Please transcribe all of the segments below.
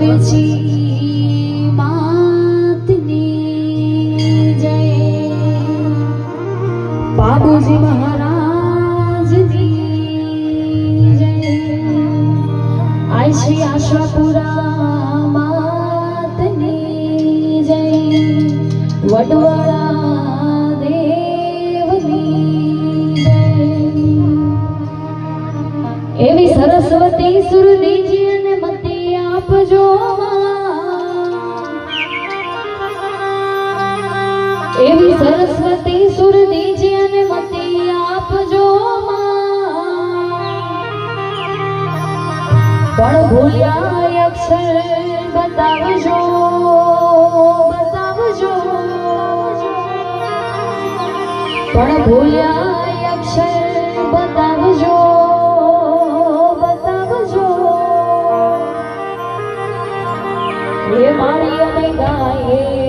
ভেবেছি বাবুজি মহারাজ আইসি আশাপুরা মাত জয় वडवारा देवनी एवी सरस्वती सुरनी પણ ભૂલ્યા અક્ષર બતાવજો બતાવજો. પણ ભૂલ્યા અક્ષર બતાવજો બતાવજો. એ મારી અમે ગાયે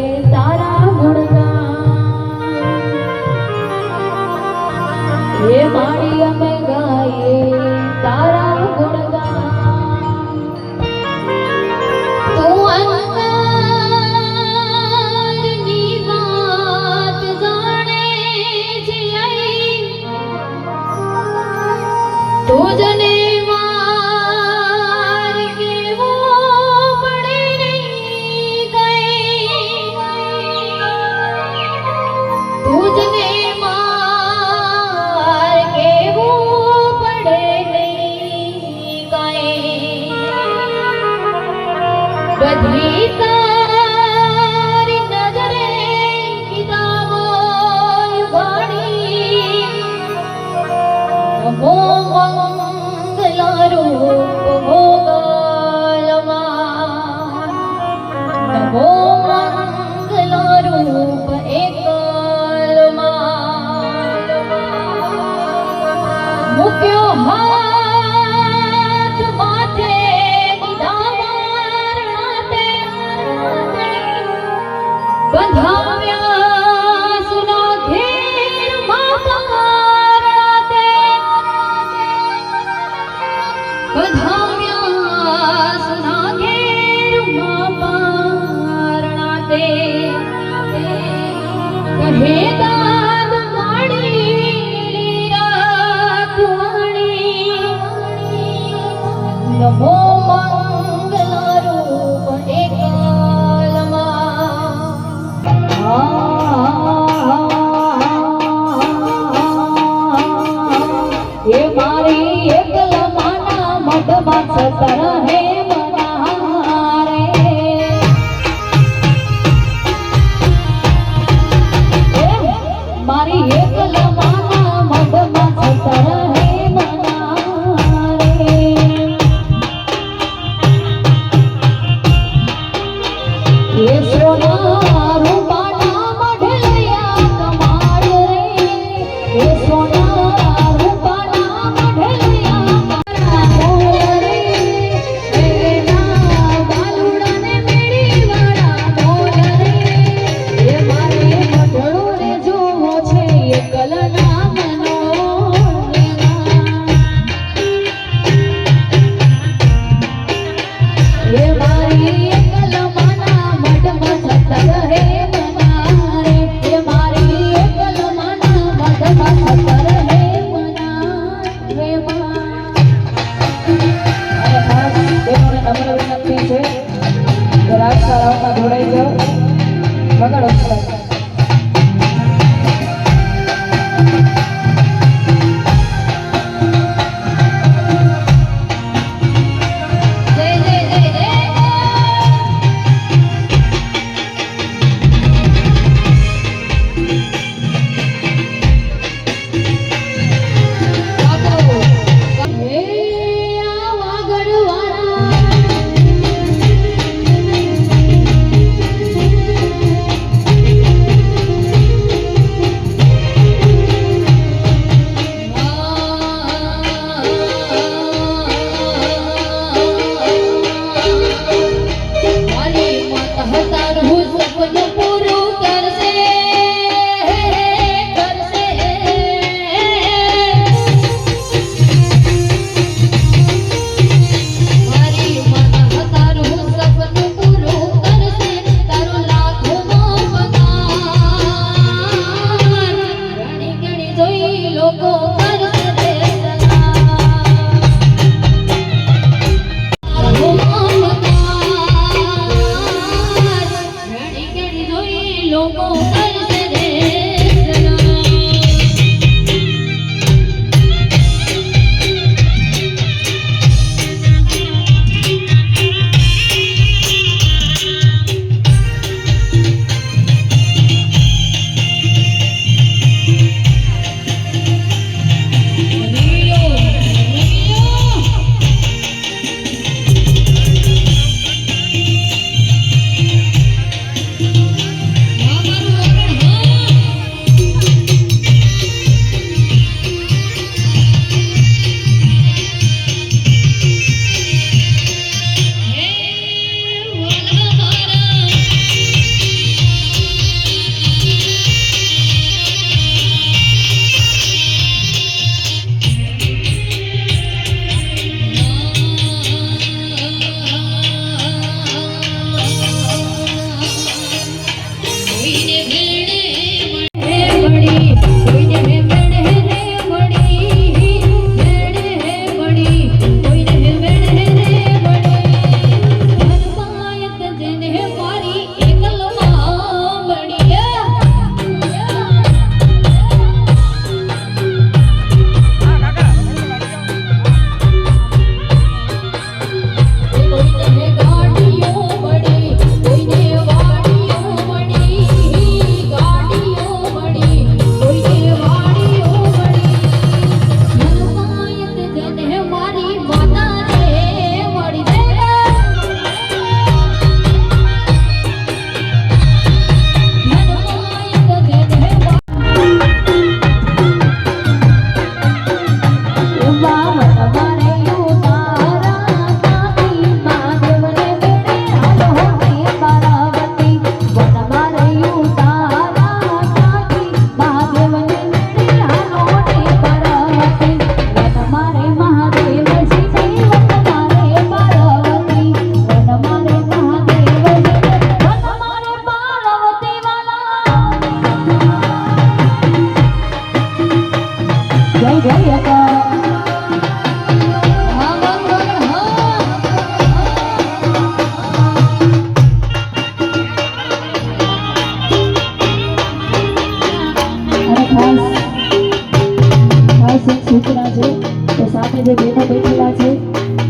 જે બહેનો બેઠેલા છે.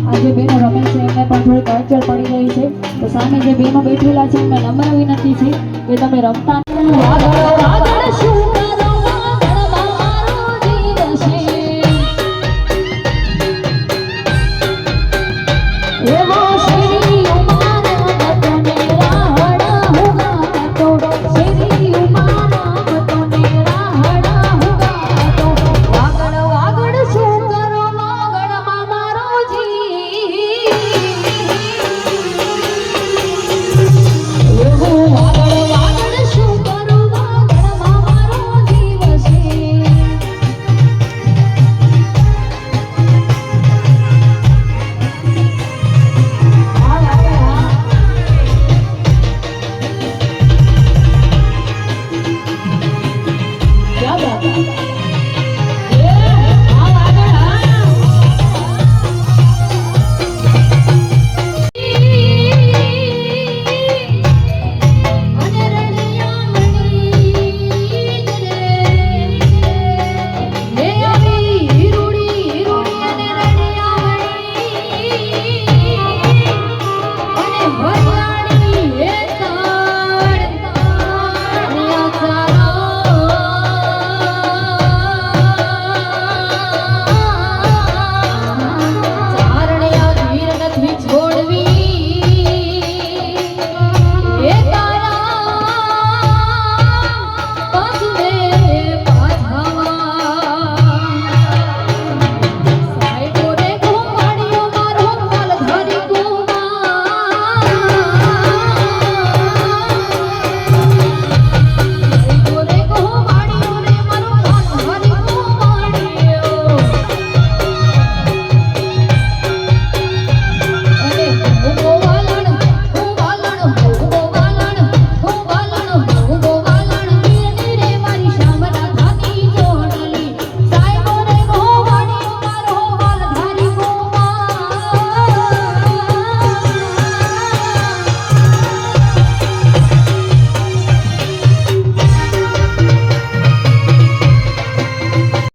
આ જે બહેનો રમે છે, એમને પણ થોડીક અડચણ પડી રહી છે. તો સામે જે બહેનો બેઠેલા છે, એમને નમ્ર વિનંતી છે કે તમે રમતા શું?